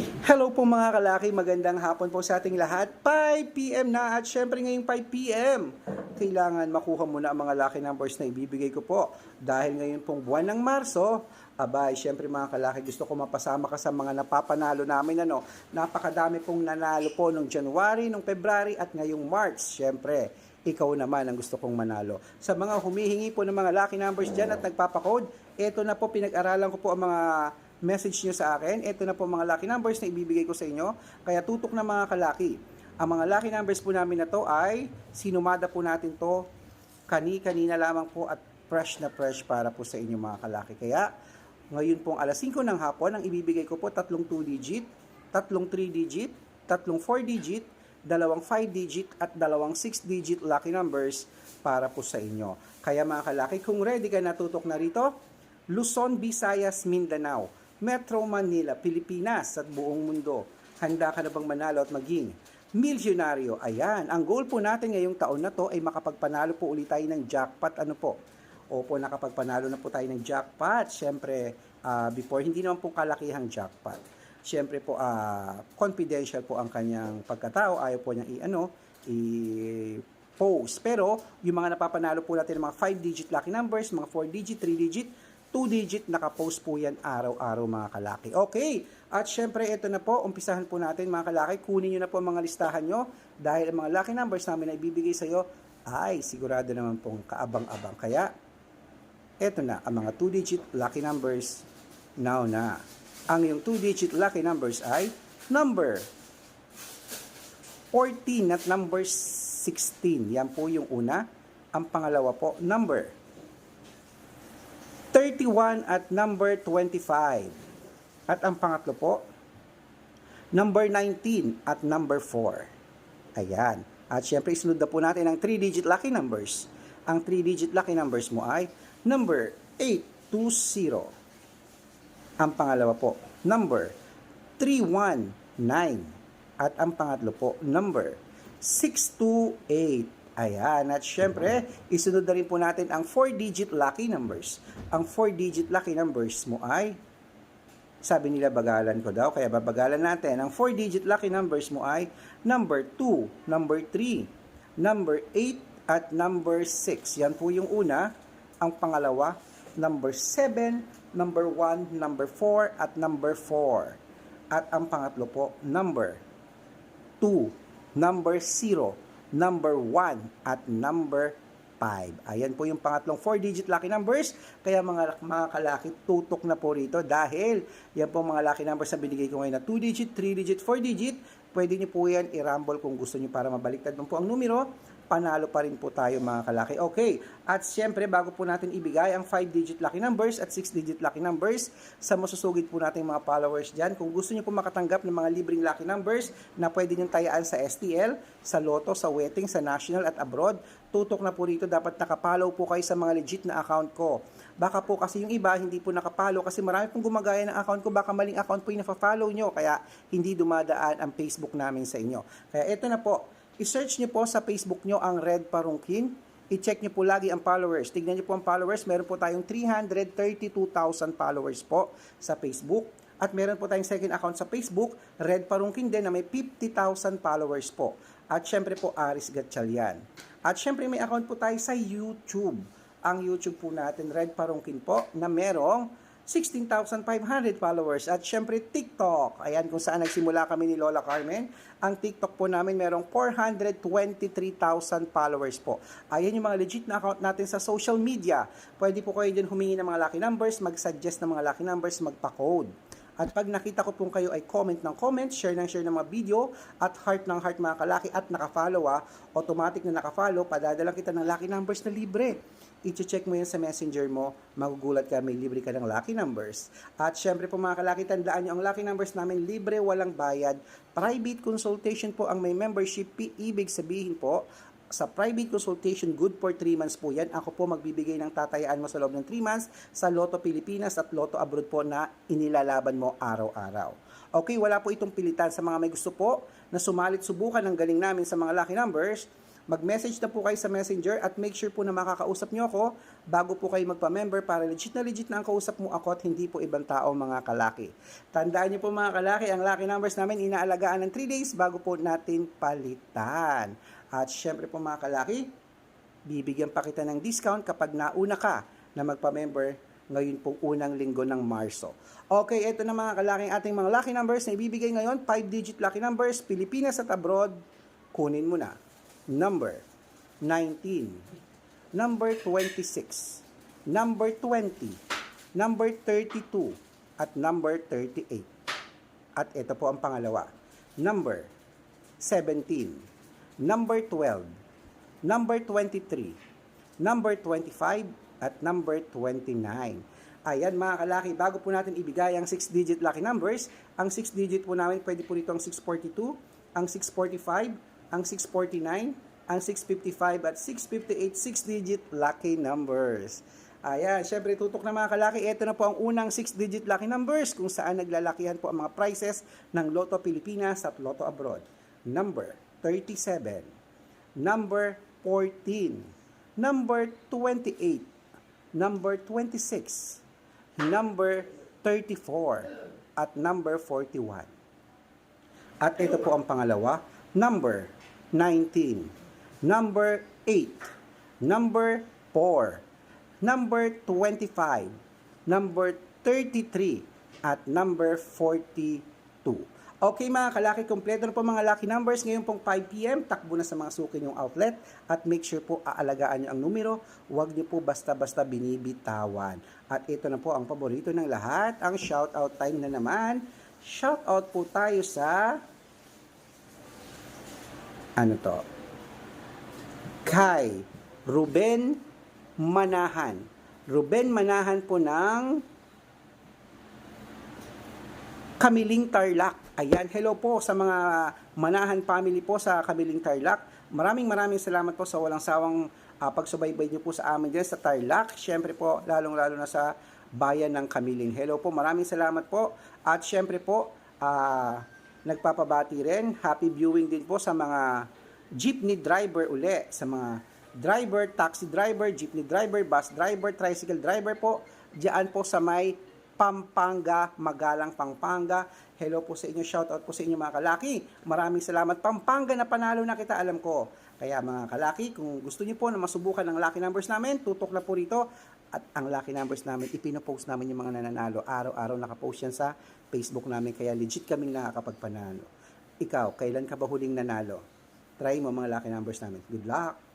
Hello po mga kalaki, magandang hapon po sa ating lahat. 5pm na at syempre ngayong 5pm, kailangan makuha muna ang mga lucky numbers na ibibigay ko po. Dahil ngayon pong buwan ng Marso, abay, syempre mga kalaki, gusto ko mapasama ka sa mga napapanalo namin. Ano, napakadami pong nanalo po nung January, nung February at ngayong March. Syempre, ikaw naman ang gusto kong manalo. Sa mga humihingi po ng mga lucky numbers dyan at nagpapakode, eto na po pinag-aralan ko po ang mga message nyo sa akin. Ito na po mga lucky numbers na ibibigay ko sa inyo. Kaya tutok na mga kalaki. Ang mga lucky numbers po namin na to ay sinumada po natin to kani-kanina lamang po at fresh na fresh para po sa inyo mga kalaki. Kaya ngayon pong alas 5 ng hapon, ang ibibigay ko po tatlong 2 digit, tatlong 3 digit, tatlong 4 digit, dalawang 5 digit at dalawang 6 digit lucky numbers para po sa inyo. Kaya mga kalaki, kung ready ka na tutok na rito, Luzon, Visayas, Mindanao, Metro Manila, Pilipinas at buong mundo. Handa ka na bang manalo at maging milyonaryo? Ayan, ang goal po natin ngayong taon na to ay makapagpanalo po ulit tayo ng jackpot. Ano po? Opo, nakapagpanalo na po tayo ng jackpot. Siyempre, ah, before, hindi naman po kalakihang jackpot. Siyempre po, ah, confidential po ang kanyang pagkatao. Ayaw po niyang i-ano, i-post. Pero, yung mga napapanalo po natin ng mga 5-digit lucky numbers, mga 4-digit, 3-digit, 2-digit, nakapost po yan araw-araw mga kalaki. Okay, at syempre ito na po, umpisahan po natin mga kalaki, kunin nyo na po ang mga listahan nyo dahil ang mga lucky numbers namin na ibibigay sa iyo ay sigurado naman pong kaabang-abang. Kaya, ito na, ang mga 2-digit lucky numbers now na. Ang yung 2-digit lucky numbers ay number 14 at number 16. Yan po yung una. Ang pangalawa po, number 31 at number 25. At ang pangatlo po, number 19 at number 4. Ayan. At syempre, isunod na po natin ang 3-digit lucky numbers. Ang 3-digit lucky numbers mo ay number 820. Ang pangalawa po, number 319. At ang pangatlo po, number 628. Ayan. At syempre, isunod na rin po natin ang 4-digit lucky numbers. Ang 4-digit lucky numbers mo ay, sabi nila bagalan ko daw, kaya babagalan natin. Ang 4-digit lucky numbers mo ay number 2, number 3, number 8, at number 6. Yan po yung una. Ang pangalawa, number 7, number 1, number 4, at number 4. At ang pangatlo po, number 2, number 0, number 1, at number 5. Ayan po yung pangatlong 4-digit lucky numbers. Kaya mga, mga kalaki, tutok na po rito dahil yan po mga lucky numbers na binigay ko ngayon na 2-digit, 3-digit, 4-digit. Pwede niyo po yan i-rumble kung gusto niyo para mabaliktad po ang numero. Panalo pa rin po tayo mga kalaki. Okay, at siyempre bago po natin ibigay ang 5-digit lucky numbers at 6-digit lucky numbers sa masusugid po nating mga followers dyan. Kung gusto niyo po makatanggap ng mga libreng lucky numbers na pwede niyong tayaan sa STL, sa Lotto, sa Wedding, sa National at abroad, tutok na po rito dapat nakapollow po kayo sa mga legit na account ko. Baka po kasi yung iba hindi po nakapollow kasi marami pong gumagaya ng account ko, baka maling account po yung nafa-follow nyo kaya hindi dumadaan ang Facebook namin sa inyo. Kaya ito na po, i-search nyo po sa Facebook nyo ang Red Parungkin. I-check nyo po lagi ang followers. Tignan nyo po ang followers. Meron po tayong 332,000 followers po sa Facebook. At meron po tayong second account sa Facebook, Red Parungkin din na may 50,000 followers po. At syempre po, Aris Gatchalian. At syempre may account po tayo sa YouTube. Ang YouTube po natin, Red Parungkin po, na merong 16,500 followers. At syempre TikTok. Ayan kung saan nagsimula kami ni Lola Carmen. Ang TikTok po namin merong 423,000 followers po. Ayan yung mga legit na account natin sa social media. Pwede po kayo din humingi ng mga lucky numbers, mag-suggest ng mga lucky numbers, magpa-code. At pag nakita ko pong kayo ay comment ng comment, share ng share ng mga video, at heart ng heart mga kalaki at nakafollow ah, automatic na nakafollow, padadalang kita ng lucky numbers na libre. I-check mo yan sa messenger mo, magugulat ka, may libre ka ng lucky numbers. At syempre po mga kalaki, tandaan nyo, ang lucky numbers namin libre, walang bayad. Private consultation po ang may membership, ibig sabihin po, sa private consultation, good for 3 months po yan. Ako po magbibigay ng tatayaan mo sa loob ng 3 months sa Lotto Pilipinas at Lotto Abroad po na inilalaban mo araw-araw. Okay, wala po itong pilitan sa mga may gusto po na sumalit subukan ng galing namin sa mga lucky numbers. Mag-message na po kayo sa messenger at make sure po na makakausap nyo ako bago po kayo magpa-member para legit na legit na ang kausap mo ako at hindi po ibang tao mga kalaki. Tandaan nyo po mga kalaki, ang lucky numbers namin inaalagaan ng 3 days bago po natin palitan. At syempre po mga kalaki, bibigyan pa kita ng discount kapag nauna ka na magpa-member ngayon pong unang linggo ng Marso. Okay, ito na mga kalaking ating mga lucky numbers na ibibigay ngayon, 5-digit lucky numbers, Pilipinas at abroad, kunin mo na. Number 19, number 26, number 20, number 32, at number 38. At ito po ang pangalawa, number 17, number 12, number 23, number 25, at number 29. Ayan mga kalaki, bago po natin ibigay ang 6-digit lucky numbers, ang 6-digit po namin pwede po rito ang 642, ang 645, ang 649, ang 655 at 658 6-digit lucky numbers. Ayan, syempre tutok na mga kalaki, ito na po ang unang 6-digit lucky numbers kung saan naglalakihan po ang mga prizes ng Lotto Pilipinas at Lotto Abroad. Number 37, number 14, number 28, number 26, number 34, at number 41. At ito po ang pangalawa, number 19, number 8, number 4, number 25, number 33, at number 42. Okay mga kalaki, kompleto na po mga lucky numbers. Ngayon pong 5pm, takbo na sa mga suki yung outlet at make sure po aalagaan nyo ang numero. Huwag nyo po basta-basta binibitawan. At ito na po ang paborito ng lahat, ang shoutout time na naman. Shoutout po tayo sa ano to? Kay Ruben Manahan. Ruben Manahan po ng Kamiling Tarlac. Ayan, hello po sa mga Manahan family po sa Kamiling Tarlac. Maraming maraming salamat po sa walang sawang ah, pagsubaybay niyo po sa amin dyan sa Tarlac. Siyempre po, lalong-lalo na sa bayan ng Kamiling. Hello po, maraming salamat po. At siyempre po, ah, nagpapabati rin. Happy viewing din po sa mga jeepney driver uli, sa mga driver, taxi driver, jeepney driver, bus driver, tricycle driver po. Diyan po sa may Pampanga, Magalang, Pampanga. Hello po sa inyo, shout out po sa inyo mga kalaki. Maraming salamat. Pampanga na panalo na kita, alam ko. Kaya mga kalaki, kung gusto niyo po na masubukan ng lucky numbers namin, tutok na po rito. At ang lucky numbers namin, ipinopost namin yung mga nananalo. Araw-araw nakapost yan sa Facebook namin. Kaya legit kaming nakakapagpanalo. Ikaw, kailan ka ba huling nanalo? Try mo mga lucky numbers namin. Good luck!